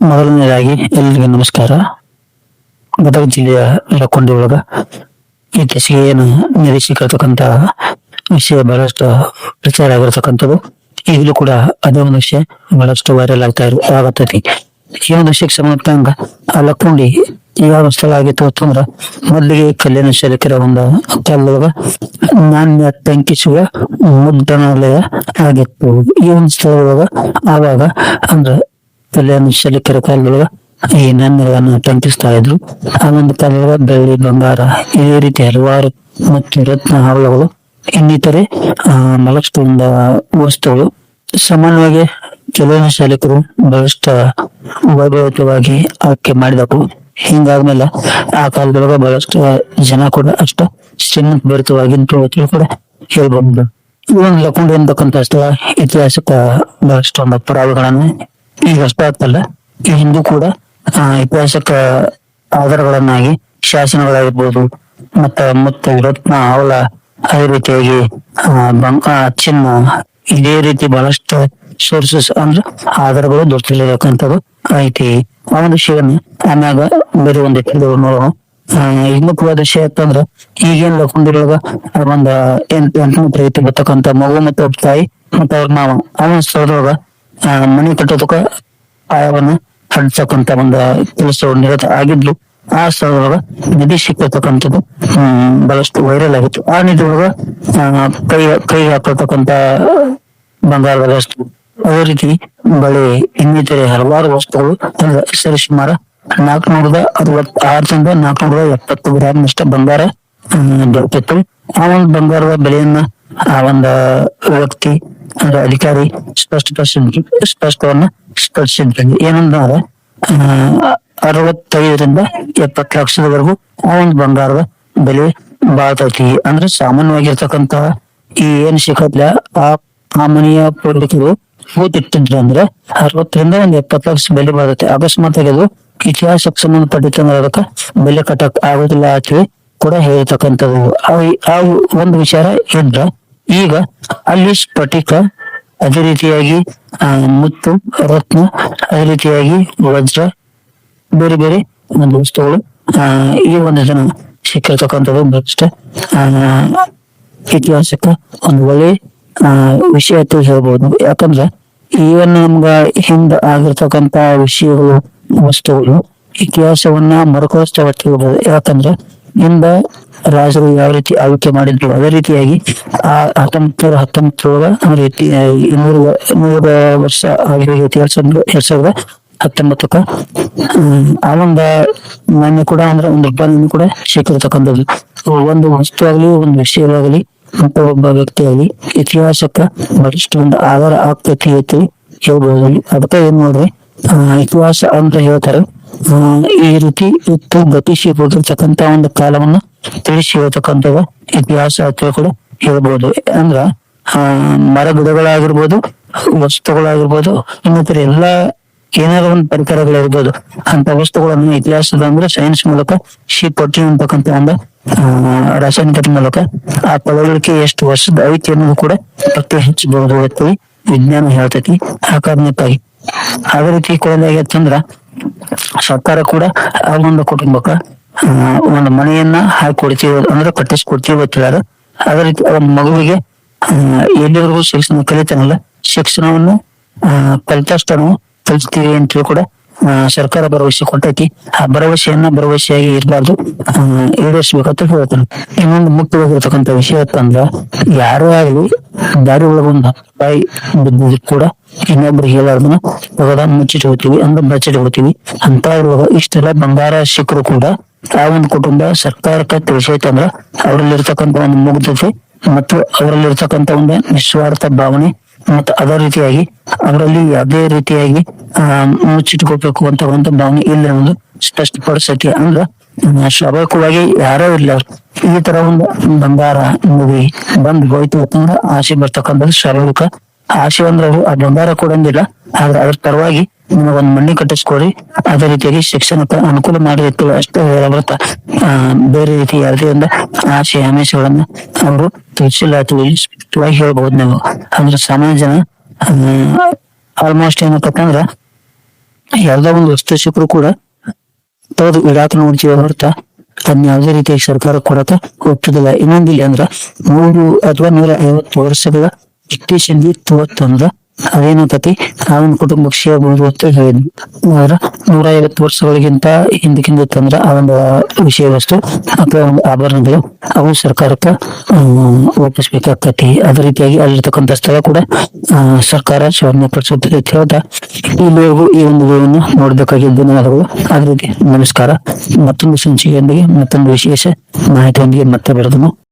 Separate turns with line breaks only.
ಮೊದಲನೇದಾಗಿ ಎಲ್ಲರಿಗೂ ನಮಸ್ಕಾರ. ಗದಗ ಜಿಲ್ಲೆಯ ಲಕ್ಕೊಂಡಿ ಒಳಗ ಇತ್ತೀಚೆಗೆ ಏನು ನಿರೀಕ್ಷಿರತಕ್ಕಂತ ವಿಷಯ ಬಹಳಷ್ಟು ಪ್ರಚಾರ ಆಗಿರತಕ್ಕಂಥದ್ದು. ಈಗಲೂ ಕೂಡ ಅದೇ ಒಂದು ವಿಷಯ ಬಹಳಷ್ಟು ವೈರಲ್ ಆಗ್ತಾ ಇರು ಆಗತ್ತೈತಿ. ಈ ಒಂದು ವಿಷಯಕ್ಕೆ ಸಂಬಂಧಪಟ್ಟಂಗ ಆ ಲಕ್ಕೊಂಡಿ ಯಾವ ಸ್ಥಳ ಆಗಿತ್ತು ಅಂತಂದ್ರ ಮೊದಲಿಗೆ ಕಲ್ಯಾಣ ಶಾಲಕರ ಒಂದು ಕಾಲದೊಳಗ ನಾಣ್ಯ ಟಂಕಿಸುವ ಮುದ್ರಣಾಲಯ ಆಗಿತ್ತು. ಈ ಒಂದು ಸ್ಥಳದೊಳಗ ಆವಾಗ ಅಂದ್ರ ಕಲ್ಯಾಣ ಶಲಿಕರ ಕಾಲದೊಳಗ ಈ ನಾಣ್ಯಗಳನ್ನ ಟಂಕಿಸ್ತಾ ಇದ್ರು. ಆ ಒಂದು ಕಾಲದೊಳಗ ಬೆಳ್ಳಿ, ಬಂಗಾರ ಇದೇ ರೀತಿ ಹಲವಾರು ಮತ್ತು ರತ್ನ ಹಾವಳಗಳು, ಇನ್ನಿತರೆ, ಆ ಒಂದು ವಸ್ತುಗಳು. ಸಾಮಾನ್ಯವಾಗಿ ಕೆಲವೊಂದು ಶಾಲಕರು ಬಹಳಷ್ಟು ವೈಭವತವಾಗಿ ಆಯ್ಕೆ ಮಾಡಿದವು ಹಿಂಗಾದ್ಮೇಲೆ ಆ ಕಾಲದೊಳಗ ಬಹಳಷ್ಟು ಜನ ಕೂಡ ಅಷ್ಟ ಶ್ರೀಮಂತ ಭರಿತವಾಗಿ ಕೂಡ ಹೇಳ್ಬಹುದು ಇವನ್ ಲಕೊಂಡಿ ಸ್ಥಳ ಇತಿಹಾಸಕ ಬಹಳಷ್ಟು ಒಂದು ಪುರಾವೆಗಳನ್ನ ಈಗ ಅಷ್ಟೇ ಈ ಹಿಂದೂ ಕೂಡ ಐತಿಹಾಸಿಕ ಆಧಾರಗಳನ್ನಾಗಿ ಶಾಸನಗಳಾಗಿರ್ಬೋದು ಮತ್ತ ಮುತ್ತು ರತ್ನ ಅವಳ ಅದೇ ರೀತಿಯಾಗಿ ಚಿನ್ನ ಇದೇ ರೀತಿ ಬಹಳಷ್ಟು ಸೋರ್ಸಸ್ ಅಂದ್ರೆ ಆಧಾರಗಳು ದೊರೆತಿರ್ಲಿರಕ್ಕಂಥದ್ದು ಐತಿ ಆ ಒಂದು ವಿಷಯವನ್ನ ಆಮ್ಯಾಗ ಬೇರೆ ಒಂದು ಎತ್ತಿದವ್ರು ನೋಡೋಣ ಆ, ಕೂಡ ವಿಷಯ ಅಂತಂದ್ರ ಈಗೇನ್ ಲಕ್ಕೊಂಡಿರುವಾಗ ಒಂದ ಎಂಟ್ ಎಂಟನೇ ತರಗತಿ ಬರ್ತಕ್ಕಂತ ಮಗು ಮತ್ತು ತಾಯಿ ಮತ್ತ ಅವ್ರ ಮಾವ ಅವನ ಸ್ಥಳದೊಳಗ ಮನೆ ಕಟ್ಟೋದಕ್ಕ ಆಯವನ್ನು ಹಡ್ಸಕ್ಕಂತ ಒಂದು ಕೆಲಸ ನಿರತ ಆಗಿದ್ಲು. ಆ ಸ್ಥಳದೊಳಗ ನಿಧಿ ಸಿಕ್ಕಿರ್ತಕ್ಕಂಥದ್ದು ಬಹಳಷ್ಟು ವೈರಲ್ ಆಗಿತ್ತು. ಆ ನಿಧಿಯೊಳಗ ಕೈ ಕೈ ಹಾಕತಕ್ಕಂತ ಬಂಗಾರದ ವಸ್ತು. ಅದೇ ರೀತಿ ಬಳೆ, ಇನ್ನಿತರೆ ಹಲವಾರು ವಸ್ತುಗಳು ಅಂದ್ರೆ ಸರಿ ಸುಮಾರು ನಾಲ್ಕುನೂರದ ಅರವತ್ ಆರರಿಂದ ನಾಲ್ಕುನೂರ ಎಪ್ಪತ್ತು ಗ್ರಾಮ್ ಬಂಗಾರ ದೊರಕಿತ್ತು. ಆ ಒಂದು ಬಂಗಾರದ ಬೆಲೆಯನ್ನ ಆ ಒಂದು ವ್ಯಕ್ತಿ ಅಂದ್ರೆ ಅಧಿಕಾರಿ ಸ್ಪಷ್ಟಪಡಿಸಿದ್ರು ಸ್ಪಷ್ಟವನ್ನ ಸ್ಪರ್ಶಿಸಿದ್ರು ಏನಂದ್ರೆ ಅರವತ್ತೈದರಿಂದ ಎಪ್ಪತ್ತು ಲಕ್ಷದವರೆಗೂ ಒಂದು ಬಂಗಾರದ ಬೆಲೆ ಬಾಳ್ತೈತಿ. ಅಂದ್ರೆ ಸಾಮಾನ್ಯವಾಗಿರ್ತಕ್ಕಂತ ಈ ಏನ್ ಸಿಕ್ಕತ್ಲ ಆ ಆ ಮನೆಯ ಪೂರ್ವಿಕರು ಹೂತಿಟ್ಟಿದ್ರು ಅಂದ್ರೆ ಅರವತ್ತರಿಂದ ಒಂದ್ ಎಪ್ಪತ್ತು ಲಕ್ಷ ಬೆಲೆ ಬರ್ತೈತಿ ಅಕಸ್ಮಾತ್ ಅದು ಇತಿಹಾಸಕ್ಕೆ ಸಂಬಂಧಪಟ್ಟಿತ್ತಂದ್ರೆ ಅದಕ್ಕ ಬೆಲೆ ಕಟ್ಟಕ್ ಆಗೋದಿಲ್ಲ ಆಕೆ ಕೂಡ ಹೇಳ್ತಕ್ಕಂಥದ್ದು ಆ ಒಂದು ವಿಚಾರ ಇದ್ರ ಈಗ ಅಲ್ಲಿ ಸ್ಫಟಿಕ ಅದೇ ರೀತಿಯಾಗಿ ಮುತ್ತು ರತ್ನ ಅದೇ ರೀತಿಯಾಗಿ ವಜ್ರ ಬೇರೆ ಬೇರೆ ಒಂದು ವಸ್ತುಗಳು ಈ ಒಂದು ಜನ ಸಿಕ್ಕಿರ್ತಕ್ಕಂಥದ್ದು ಬಹಳಷ್ಟು ಇತಿಹಾಸಕ್ಕೆ ಒಂದು ಒಳ್ಳೆ ಆ, ವಿಷಯ ಅಂತ ಹೇಳ್ಬೋದು ಯಾಕಂದ್ರೆ ಈವನ್ ನಮ್ಗ ಹಿಂದ ಆಗಿರ್ತಕ್ಕಂತ ವಿಷಯಗಳು ವಸ್ತುಗಳು ಇತಿಹಾಸವನ್ನ ಮರುಕಳಿಸ್ತಾ ಯಾಕಂದ್ರೆ ಹಿಂದ ರಾಜರು ಯಾವ ರೀತಿ ಆಳ್ವಿಕೆ ಮಾಡಿದ್ರು, ಅದೇ ರೀತಿಯಾಗಿ ಆ ಹತ್ತೊಂಬತ್ ನೂರ ಹತ್ತೊಂಬತ್ತರೊಳಗ ಅಂದ್ರೆ ಇನ್ನೂರು ನೂರ ವರ್ಷ ಆಗಿರೋ ಇತಿಹಾಸ ಅಂದ್ರೆ ಎರಡ್ ಸಾವಿರದ ಹತ್ತೊಂಬತ್ತಕ್ಕ, ಆ ಒಂದು ನಾಣ್ಯ ಕೂಡ ಅಂದ್ರೆ ಒಂದು ರೂಪಾಯಿ ಕೂಡ ಸಿಕ್ಕಿರ್ತಕ್ಕಂಥದ್ದು ಒಂದು ವಸ್ತು ಆಗಲಿ, ಒಂದು ವಿಷಯವಾಗಲಿ ಅಂತ ಒಬ್ಬ ವ್ಯಕ್ತಿ ಆಗಲಿ, ಇತಿಹಾಸಕ್ಕ ಬಹಳಷ್ಟು ಒಂದು ಆಧಾರ ಆಗ್ತೈತಿ ಹೇಳ್ಬೋದು. ಅದಕ್ಕೆ ಏನ್ ನೋಡ್ರಿ ಇತಿಹಾಸ ಅಂತ ಹೇಳ್ತಾರೆ. ಈ ರೀತಿ ಇತ್ತು ಗತಿಸಿ ಹೋಗಿರ್ತಕ್ಕಂತ ಒಂದು ಕಾಲವನ್ನ ತಿಳಿಸಿ ಹೇಳ್ತಕ್ಕಂತ ಇತಿಹಾಸ ಕೂಡ ಹೇಳ್ಬೋದು. ಅಂದ್ರ, ಆ ಮರ ಗಿಡಗಳಾಗಿರ್ಬೋದು ವಸ್ತುಗಳಾಗಿರ್ಬೋದು, ಇನ್ನಿತರ ಎಲ್ಲಾ ಏನಾರ ಒಂದು ಪರಿಕರಗಳಿರ್ಬೋದು, ಅಂತ ವಸ್ತುಗಳನ್ನು ಇತಿಹಾಸದ ಅಂದ್ರೆ ಸೈನ್ಸ್ ಮೂಲಕ ಶಿ ಪಟ್ಟಿ ಅಂತಕ್ಕಂಥ ಒಂದು ರಾಸಾಯನಿಕ ರಾಸಾಯನಿಕತೆ ಮೂಲಕ ಆ ಪಳವಳಿಕೆ ಎಷ್ಟು ವರ್ಷದ ಐತಿ ಅನ್ನೋದು ಕೂಡ ಪತ್ತೆ ಹಚ್ಚಬಹುದು. ವಿಜ್ಞಾನ ಹೇಳ್ತೈತಿ ಆ ಕಾರಣಕ್ಕಾಗಿ. ಅದೇ ರೀತಿ ಕೊಡಲಾಗತ್ತಂದ್ರ ಸರ್ಕಾರ ಕೂಡ ಆ ಒಂದು ಕುಟುಂಬಕ್ಕ ಒಂದು ಮನೆಯನ್ನ ಹಾಕಿ ಕೊಡ್ತೀವಿ ಅಂದ್ರೆ ಕಟ್ಟಿಸ್ಕೊಡ್ತೀವಿ ಹೇಳ್ಯಾರ ಅದೇ. ರೀತಿ ಆ ಮಗುವಿಗೆ ಎಲ್ಲಿವರೆಗೂ ಶಿಕ್ಷಣ ಕಲಿತಾನಲ್ಲ, ಶಿಕ್ಷಣವನ್ನು ಕಲಿತಷ್ಟು ನಾವು ಕಲಿಸ್ತೀವಿ ಅಂತೇಳಿ ಕೂಡ ಸರ್ಕಾರ ಭರವಸೆ ಕೊಟ್ಟೈತಿ. ಆ ಭರವಸೆಯನ್ನ ಭರವಸೆಯಾಗಿ ಇರಬಾರ್ದು. ಈಡೇರಿಸ್ಬೇಕಂತ ಹೇಳ್ತಾನೆ. ಇನ್ನೊಂದು ಮುಖ್ಯವಾಗಿರ್ತಕ್ಕಂಥ ವಿಷಯ ಅಂತಂದ್ರ ಯಾರೇ ಆಗಲಿ ದಾರಿ ಒಳಗೊಂದು ಬಾಯಿ ಬಿದ್ದಿದ್ರು ಕೂಡ ಇನ್ನೊಬ್ರಿಗೆ ಹೇಳಾರ್ದನ್ನ ಮುಚ್ಚಿಟ್ ಹೋಗ್ತೀವಿ ಅಂದ್ರೆ ಬಚ್ಚಿಟ್ಕೋತೀವಿ ಅಂತ ಇರುವಾಗ ಇಷ್ಟೆಲ್ಲ ಬಂಗಾರ ಸಿಕ್ಕರು ಕೂಡ ಆ ಒಂದು ಕುಟುಂಬ ಸರ್ಕಾರಕ್ಕೆ ತಿಳಿಸೈತಂದ್ರ ಅವರಲ್ಲಿರ್ತಕ್ಕಂಥ ಒಂದು ಮುಗ್ಧತೆ ಮತ್ತು ಅವರಲ್ಲಿರ್ತಕ್ಕಂಥ ಒಂದು ನಿಸ್ವಾರ್ಥ ಭಾವನೆ ಮತ್ತು ಅದೇ ರೀತಿಯಾಗಿ ಅವರಲ್ಲಿ ಯಾವುದೇ ರೀತಿಯಾಗಿ, ಆ, ಮುಚ್ಚಿಟ್ಕೋಬೇಕು ಅಂತ ಒಂದು ಭಾವನೆ ಇಲ್ಲ ಒಂದು ಸ್ಪಷ್ಟಪಡಿಸೈತಿ ಅಂದ್ರ ಸ್ವಾಭಾವಿಕವಾಗಿ ಯಾರೋ ಇಲ್ಲ. ಈ ತರ ಒಂದು ಬಂಗಾರ ಮುಗಿ ಬಂದ್ ಹೋಯ್ತು ಅಂತಂದ್ರೆ ಆಸೆ ಬರ್ತಕ್ಕಂಥದ್ದು ಸ್ವಾಭಾವಿಕ ಅವ್ರು ಆ ಬಂಗಾರ ಕೊಡಂಗಿಲ್ಲ ಆದ್ರೆ ಅದ್ರ ಪರವಾಗಿ ನಿಮಗೊಂದು ಮಣ್ಣಿ ಕಟ್ಟಿಸ್ಕೊಡಿ. ಅದೇ ರೀತಿಯಾಗಿ ಶಿಕ್ಷಣಕ್ಕೆ ಅನುಕೂಲ ಮಾಡಿತ್ತು ಅಷ್ಟೇ ಹೇಳಬರ್ತ, ಆ, ಬೇರೆ ರೀತಿ ಯಾವುದೇ ಒಂದು ಆಶೆ, ಆಮಿಷಗಳನ್ನ ಅವರು ತಿಳಿಸಿಲ್ಲ ಅಥವಾ ಹೇಳ್ಬಹುದು ನೀವು. ಅಂದ್ರೆ ಸಾಮಾನ್ಯ ಜನ ಆಲ್ಮೋಸ್ಟ್ ಏನಪ್ಪಾ ಅಂದ್ರ ಯಾವ್ದೋ ಒಂದು ವಸ್ತು ಸಿಕ್ಕರು ಕೂಡ ತೋದು ಇಡಾಕ ನೋಡ್ತೀವಿ ಹೊರತ ತನ್ನ ಯಾವುದೇ ರೀತಿಯಾಗಿ ಸರ್ಕಾರ ಕೊಡಕ ಒಪ್ಪಿದಿಲ್ಲ. ಇನ್ನೊಂದಿಲ್ಲ ಅಂದ್ರ ನೂರು ಅಥವಾ ನೂರ ಐವತ್ತು ವರ್ಷಗಳ ಬ್ರಿಟಿಷ್ ಇತ್ತಂದ್ರ ಅದೇನಾಗತಿ ಆ ಒಂದು ಕುಟುಂಬಕ್ಕೆ ಸೇರ್ಬಹುದು ಅಂತ ಹೇಳಿದ್ವಿ ಅಂದ್ರ ನೂರ ಐವತ್ತು ವರ್ಷಗಳಿಗಿಂತ ಹಿಂದಕ್ಕಿಂದ ತಂದ್ರ ಆ ಒಂದು ವಿಷಯ ವಸ್ತು ಅಥವಾ ಒಂದು ಆಭರಣಗಳು ಅವು ಸರ್ಕಾರಕ್ಕ ಒಪ್ಪಿಸ್ಬೇಕಾಗ್ತತಿ ಅದೇ ರೀತಿಯಾಗಿ ಅಲ್ಲಿರ್ತಕ್ಕಂಥ ಸ್ಥಳ ಕೂಡ ಸರ್ಕಾರ ಸೇವನೆ ಪಡಿಸುತ್ತದೆ ಅಂತ ಹೇಳ್ತಾ ಇಲ್ಲಿವರೆಗೂ ಈ ಒಂದು ವಿಡಿಯೋವನ್ನು ನೋಡಬೇಕಾಗಿದ್ದ ಧನ್ಯವಾದಗಳು. ಅದೇ ರೀತಿ ನಮಸ್ಕಾರ. ಮತ್ತೊಂದು ಸಂಚಿಕೆಯೊಂದಿಗೆ ಮತ್ತೊಂದು ವಿಶೇಷ ಮಾಹಿತಿಯೊಂದಿಗೆ ಮತ್ತೆ ಬರೆದನು